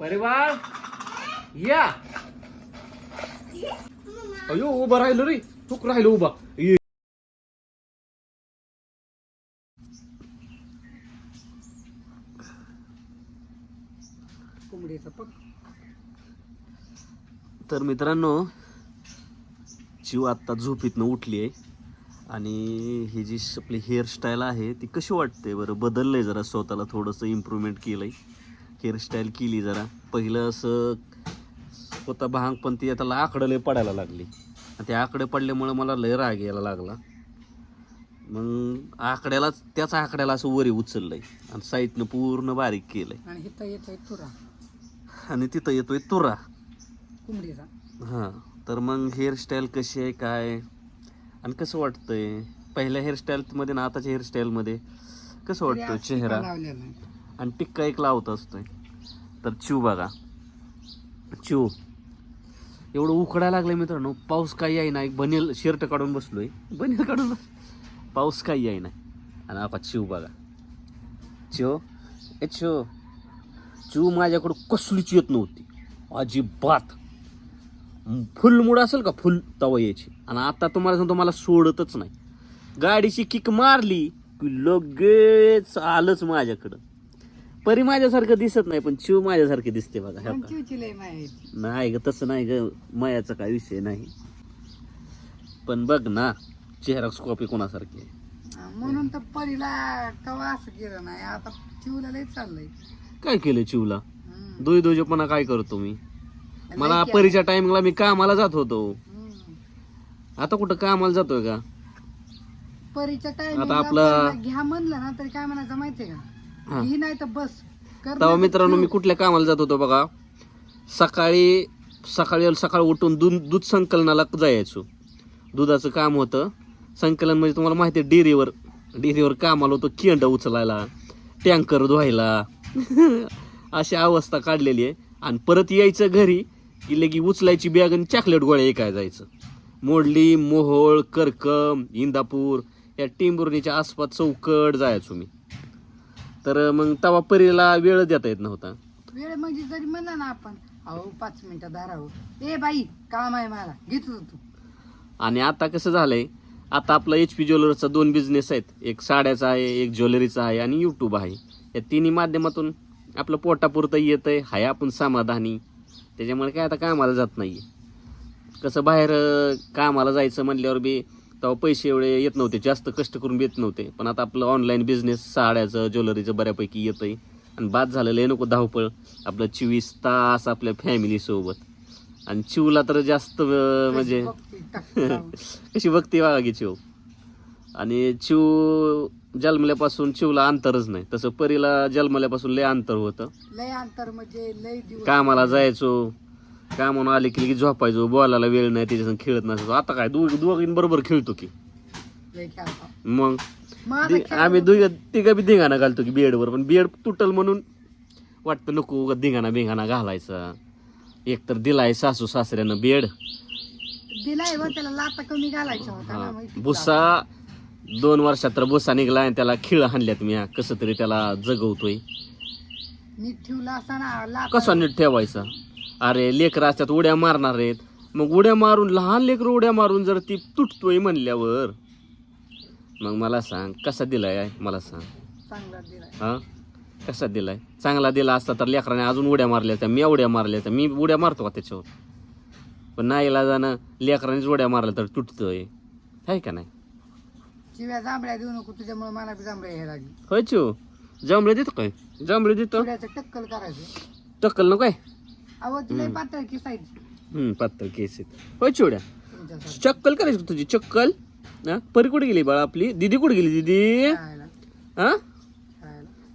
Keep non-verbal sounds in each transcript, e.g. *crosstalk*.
परिवार या. अयो उभा राहिलो रे. चुक राहिलो उभा. ये. कोंबडीचा पक. तर मित्रांनो जीव आत्ता झोपीतनं उठली आहे आणि ही जी आपली हेअरस्टाईल आहे ती कशी वाटते बरं? बदललंय जरा स्वतःला थोडंसं इम्प्रूव्हमेंट केलंय. हेअरस्टाईल केली जरा. पहिलं असं स्वतः भांग पण ती आता आकडं लय पडायला लागली. आणि ते आकडे पडल्यामुळे मला लय राग यायला लागला. मग आकड्यालाच त्याच आकड्याला असं वरी उचललंय आणि साईडनं पूर्ण बारीक केलंय. आणि हिथं येतोय तुरा. आणि तिथं येतोय तुरा. कोंबडीचा. हां तर मग हेअरस्टाईल कशी आहे काय आणि कसं वाटतंय? पहिल्या हेअरस्टाईलमध्ये ना आताच्या हेअरस्टाईलमध्ये कसं वाटतं चेहरा? आहे. आणि टिक्का एक लावत असतोय. तर चिव बघा. चिव एवढं उकडायला लागलं मित्रांनो. पाऊस काही आहे ना एक बनेल शर्ट काढून बसलो आहे बनेल काढून बस पाऊस काही आहे ना. आणि आपा चिव बघा. चिव ए चिव चिव माझ्याकडं कसलीच येत नव्हती. अजिबात. फुल मूड असेल का फुल तवा यायची. आणि आता तुम्हाला सांगतो मला सोडतच नाही. गाडीची किक मारली की लगेच आलंच माझ्याकडं. परी माझ्यासारखं दिसत नाही पण चिव माझ्यासारखे दिसते बघा पण बघा. चिवची लय माहिती नाही ग तसं नाही ग मायाचा काय विषय नाही पण बघ ना चेहरा कॉपी कोणासारखी आहे म्हणून तर परीला कवा असं केलं नाही आता चिवला लय चाललंय काय केलं चिवला हम्म. दोय दोजेपणा काय करतो मी मला. परीच्या टायमिंगला मी कामाला जात होतो हम्म. आता कुठं कामाला जातोय का परीच्या आता टाइम आपलं- घ्या म्हणलं ना तरी काय म्हणायचं माहितीये. का ही. नाही तर बस. कर तेव्हा मित्रांनो मी. कुठल्या कामाला जात होतो बघा. सकाळी सकाळी सकाळी उठून दूध दूध संकलनाला जायचो. दुधाचं काम होतं. संकलन म्हणजे तुम्हाला माहिती आहे डेअरीवर डेअरीवर कामाला होतं केंड उचलायला टँकर धुवायला. *laughs* अशी अवस्था काढलेली आहे. आणि परत यायचं घरी की लगी उचलायची बॅग आणि चॉकलेट गोळ्या ऐकाय जायचं. मोडली मोहोळ करकम इंदापूर या टिंबुर्णीच्या आसपास चौकट जायचो मी. तर मग तवा परीला वेळ देता येत नव्हता. वेळ म्हणजे जरी म्हणला ना आपण अहो पाच मिनिटं धारावं. ए बाई काम आहे मला. घेतो तू. आणि आता कसं झालंय आता आपला एच पी ज्वेलर्सचा दोन बिझनेस आहेत. एक साड्याचा आहे एक ज्वेलरीचा आहे आणि यूट्यूब आहे. या तिन्ही माध्यमातून आपलं पोटापुरतं येत आहे हाय आपण समाधानी. त्याच्यामुळे काय आता कामाला जात नाही कसं बाहेर कामाला जायचं म्हणल्यावर बी तेव्हा पैसे एवढे येत नव्हते. जास्त कष्ट करून येत नव्हते. पण आता आपलं ऑनलाईन बिझनेस साड्याचं ज्वेलरीचं बऱ्यापैकी येतं आहे आणि बाद झालेलं आहे नको धावपळ. आपलं चोवीस तास आपल्या फॅमिलीसोबत आणि चिवला तर जास्त म्हणजे. *laughs* कशी बघते बघा की चिव. आणि चिव जन्मल्यापासून चिवला अंतरच नाही. तसं परीला जन्मल्यापासून लय अंतर होतं. लय अंतर म्हणजे लय कामाला जायचो. कामावून आले की लगेच झोपायचो बोलायला वेळ नाही त्याच्यासंग खेळत नसायचो. आता काय दोघ दोघींबरोबर खेळतो की. मग दि- आम्ही दोघ तिघं बी धिंगाणा घालतो की बेडवर पण बेड तुटल म्हणून वाटतं नको उगाच धिंगाणा बिंगाणा घालायचा. एक तर दिलाय सासू सासऱ्यानं बेड. दिलाय व त्याला लाता कमी घालायच्या होत्या ना. मग टिकला. भुसा दोन वर्षात तर भुसा निघला आणि त्याला खिळ हाणल्यात मी कसं तरी त्याला जगवतोय. नीट ठेवला लाता कसा नीट ठेवायचा? अरे लेकर असतात उड्या मारणार आहेत. मग उड्या मारून लहान लेकर उड्या मारून जर ती तुटतोय म्हणल्यावर? मग मला सांग कसा दिलाय आहे? मला सांग. हा? कसा दिलाय? चांगला दिला असता तर लेकराने अजून उड्या मारल्या त्या मी उड्या मारल्या त्या मी उड्या मारतो का त्याच्यावर? पण नाहीला जाणं लेकरानेच उड्या मारल्या तर तुटतोय. आहे का नाही? चिव्या जांभळ्या देऊ नको तुझ्यामुळे मला बी जांभळ्या यायला लागली. होय चिव? जांभळे देतो काय? जांभळे देतो. टक्कल करायचं. टक्कल नको काय अहो पातळ किसायची हम्म पातळ केस आहेत. होय चिवड्या. चक्कल करायची तुझी चक्कल. हा? परी कुठे गेली बाळा आपली? दिदी कुठे गेली दिदी? हा?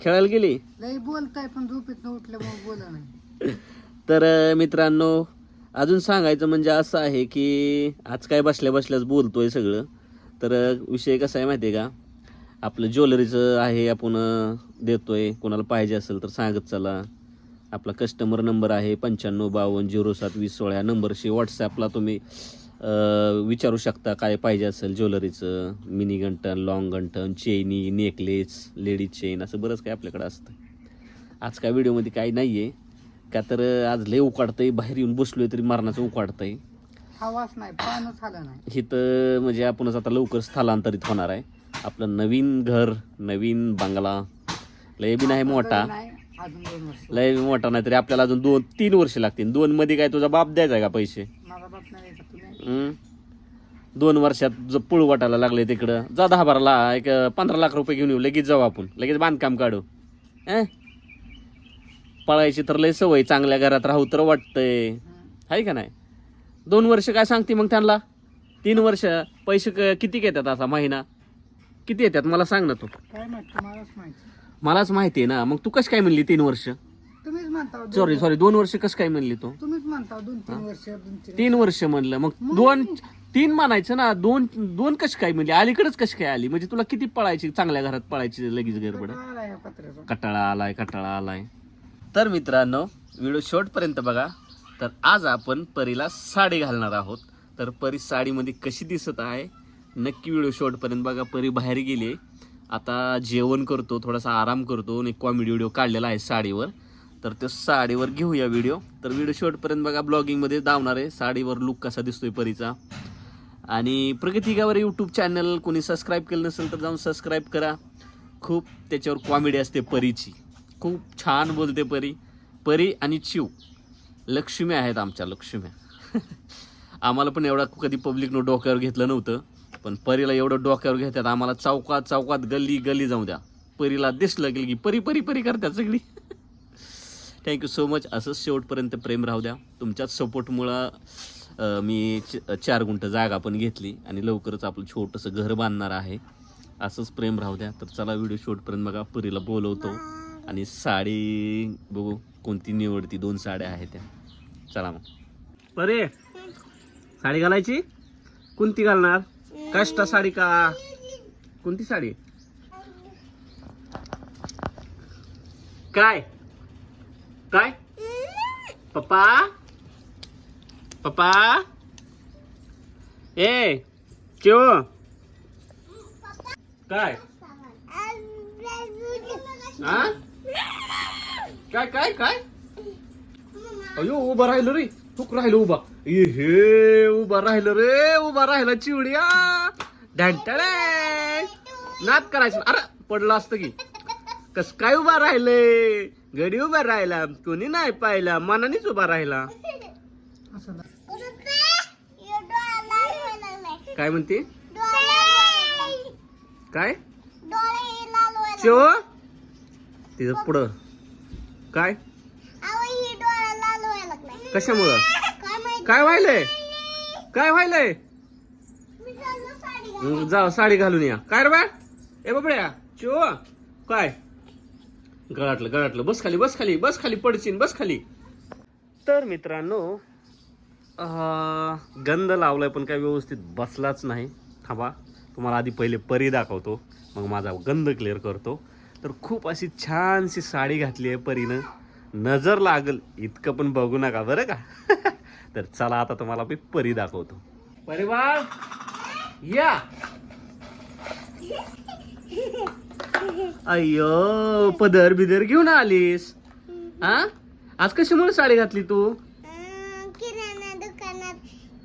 खेळायला. गेली? लय बोलताय पण झोपेत उठलं मग बोल नाही तर मित्रांनो अजून सांगायचं म्हणजे असं आहे की आज काय बसल्या बसल्याच बोलतोय सगळं. तर विषय कसा आहे माहिती आहे का? आपलं ज्वेलरीचं आहे आपण देतोय. कोणाला पाहिजे असेल तर सांगत चला. आपला कस्टमर नंबर आहे पंच्याण्णव बावन्न झिरो सात वीस सोळा नंबरशी व्हॉट्सॲपला तुम्ही विचारू शकता काय पाहिजे असेल ज्वेलरीचं मिनी गंटन लॉंग गंटन चेनी नेकलेस लेडीज चेन असं बरंच काय आपल्याकडे असतं. आज काय व्हिडिओमध्ये काही नाही आहे का तर आज लय उकाडतंय बाहेर येऊन बसलोय तरी मरणाचं उकाडतंय. हवाच नाही पानच आलं नाही. इथं म्हणजे आपणच आता लवकर स्थलांतरित होणार आहे. आपलं नवीन घर नवीन बंगला लय बी नाही मोठा. अजून दोन वर्ष. लय मोठा नाही तरी आपल्याला अजून दोन तीन वर्ष लागतील. दोन मध्ये काय तुझा बाप द्यायचा का पैसे? माझा बाप नाही द्यायचा तुम्ही हम्म? दोन वर्षात ज पुळ वाटायला लागले तिकडं. जा दहा बारा ला एक पंधरा लाख रुपये घेऊन येऊ लगेच जाऊ आपण. लगेच बांधकाम काढू. अं? पळायची तर लय सवय चांगल्या घरात राहू तर वाटतंय. आहे का नाही? दोन वर्ष काय सांगते मग त्यांना? तीन वर्ष पैसे क- किती येतात असा महिना? किती येतात? मला सांग ना तू. काय माहीत तुम्हालाच माहिती. मलाच माहिती आहे ना. मग तू कशी काय म्हणली तीन वर्ष? तुम्हीच म्हणता दोन- सॉरी सॉरी दोन वर्ष कसं काय म्हणली तू? तुम्हीच म्हणता दोन तीन वर्ष दोन तीन तीन वर्ष. म्हणलं. मग दोन तीन म्हणायचं ना दोन दोन कशी काय म्हणली? अलीकडेच कशी काय आली? म्हणजे तुला किती पळायची चांगल्या घरात पळायची लगेच गडबड? आला या पत्र्याचा. कटाळा आलाय कटाळा आलाय. तर मित्रांनो व्हिडिओ शेवटपर्यंत बघा. तर आज आपण परीला साडी घालणार आहोत. तर परी साडीमध्ये कशी दिसत आहे? नक्की व्हिडिओ शेवटपर्यंत बघा. परी बाहेर गेली आता जेवण करतो थोडासा आराम करतो आणि कॉमेडी व्हिडिओ काढलेला आहे साडीवर. तर त्या साडीवर घेऊया व्हिडिओ तर व्हिडिओ शेवटपर्यंत बघा ब्लॉगिंगमध्ये धावणार आहे. साडीवर लुक कसा दिसतोय परीचा. आणि प्रगती गावर यूट्यूब चॅनल कोणी सबस्क्राईब केलं नसेल तर जाऊन सबस्क्राईब करा. खूप त्याच्यावर कॉमेडी असते परीची. खूप छान बोलते परी. परी आणि चिव. लक्ष्मी आहेत आमच्या लक्ष्म्या *laughs* आम्हाला पण एवढा कधी पब्लिकनं डोक्यावर घेतलं नव्हतं. पण परीला एवढं डोक्यावर घेतात आम्हाला चौकात चौकात गल्ली गल्ली जाऊ द्या. परीला दिसलं गेलं की परी परी परी करतात सगळी. थँक्यू सो मच असंच शेवटपर्यंत प्रेम राहू द्या. तुमच्याच सपोर्टमुळं मी च- चार गुंठ जागा पण घेतली आणि लवकरच आपलं छोटंसं घर बांधणार आहे. असंच प्रेम राहू द्या. तर चला व्हिडिओ शेवटपर्यंत बघा. परीला बोलवतो आणि साडी बघू कोणती निवडती. दोन साड्या आहेत त्या. चला मग. परे साडी घालायची? कोणती घालणार? कष्टा साडी का कोणती साडी काय काय पप्पा पप्पा ए चिव काय हा काय काय काय अयो उभा राहिलो रे चुक राहिलो उभा. ए हे उभा राहिलो रे उभा राहिला चिवड्या. ढंटळे नात करायचं अरे पडलं असतं की. कस काय उभा राहिले? घडी उभा राहिला कोणी नाही पाहिला मनानेच उभा राहिला. काय म्हणते? काय? शिव तिथं पुढं. काय? कशामुळं? काय व्हायलंय? काय व्हायलंय? जा साडी घालून या. काय रे बा? ए बाबड्या चिव काय? गळाटलं गळाटलं. बस खाली बस खाली बस खाली पडशील बस खाली. तर मित्रांनो गंध लावलाय पण काय व्यवस्थित बसलाच नाही. थांबा तुम्हाला आधी पहिले परी दाखवतो. मग माझा गंध क्लिअर करतो. तर खूप अशी छानशी साडी घातली आहे परीनं. नजर लागल इतकं पण बघू नका बरं का? *laughs* तर चला आता तुम्हाला मी परी दाखवतो. परिवार या. अय्यो पदर बिदर घेऊन आलीस. हा? आज कशामुळे साडी घातली तू? किराणा दुकानात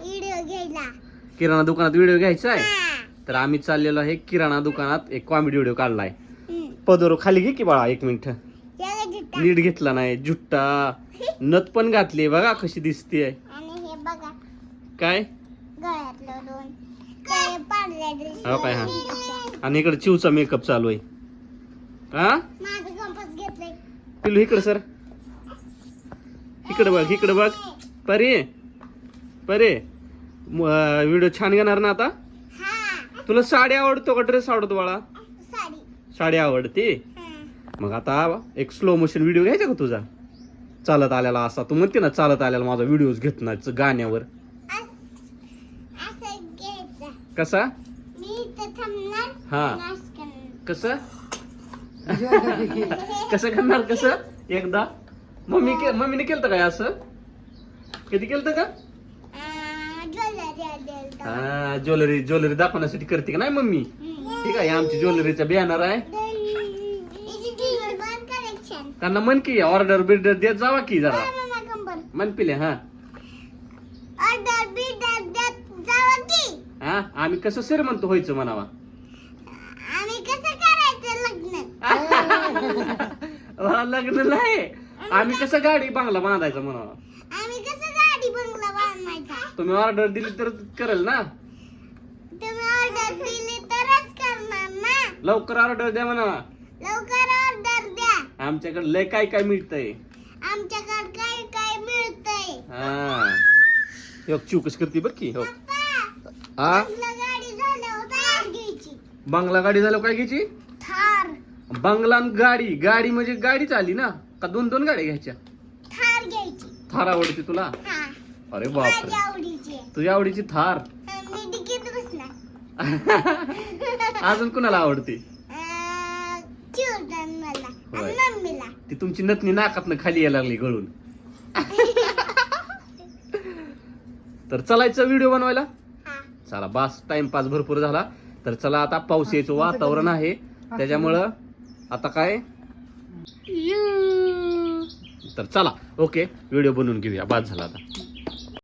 व्हिडिओ घ्यायला. किराणा दुकानात व्हिडिओ घ्यायचा आहे. तर आम्ही चाललेलो आहे किराणा दुकानात एक कॉमेडी व्हिडिओ काढलाय. हम्म. पदर खाली घे की बाळा एक मिनिट. नीट घेतला नाही जुट्टा. नथ पण घातली बघा कशी दिसतीये. आणि हे बघा. काय? गळ्यातलं दोन. ते पांढऱ्या ड्रेस हो काय हा. आणि इकडे चिवचा मेकअप चालू आहे. हा? माझं कंपास घेतलंय. पिलू इकडे सर. इकडे बघ इकडे बघ. परे. परे. व्हिडिओ छान घेणार ना आता? हा. तुला साडी आवडतो का ड्रेस आवडतो बाळा? साडी. साडी आवडते? हा. मग आता एक स्लो मोशन व्हिडिओ घ्यायचा का तुझा? चालत आलेला असा. तू म्हणते ना चालत आलेला माझा व्हिडिओ घेत नाही गाण्यावर. कसा? हा. कस? करणार. कसं कसं करणार? कसं? एकदा. मम्मी के मम्मीने केलं काय असं? कधी केलं का? ज्वेलरी हा ज्वेलरी ज्वेलरी दाखवण्यासाठी करते का नाही मम्मी? ठीक आहे आमची ज्वेलरीचा बॅनर आहे. त्यांना म्हण की ऑर्डर बिर्डर देत जावा की जरा. मन पिले हा. ऑर्डर बिर्डर देत जावा की. हा आम्ही कसं श्रीमंत व्हायचं म्हणावा? आम्ही कसं करायचं लग्न? *laughs* नाही. आम्ही कसं गाडी बांगला बांधायचा म्हणावा? आम्ही कसं गाडी बंगला बांधायचा? तुम्ही ऑर्डर दिली तर करेल ना? तुम्ही ऑर्डर दिली तरच करणार ना? लवकर ऑर्डर द्या म्हणावा. आमच्याकडे लय काय काय मिळतंय? आमच्याकडे काय काय मिळतंय? हा. हे बघ, चिव कशी करते बघ की हो. पप्पा हा आपलं गाडी झाल्यावर घ्यायची. बंगला गाडी झालं काय घ्यायची? थार. बंगला आणि गाडी. गाडी म्हणजे गाडीच आली ना? का दोन दोन गाड्या घ्यायच्या? थार घ्यायची. थार आवडते तुला? हा. अरे माझ्या बापरे आवडीची. आहे. तुझ्या आवडीची थार. हा, मी डिकीत बसणार. *laughs* अजून कुणाला आवडते? अं, चिवटन मला. होय. आणि मम्मीला ती तुमची नतनी नाकातनं खाली यायला लागली गळून. तर चलायचं व्हिडिओ बनवायला. हा. चला बास टाइमपास भरपूर झाला. तर चला आता पाऊस यायचं वातावरण आहे. त्याच्यामुळं आता काय? तर चला ओके व्हिडिओ बनवून घेऊया. बाद झाला आता.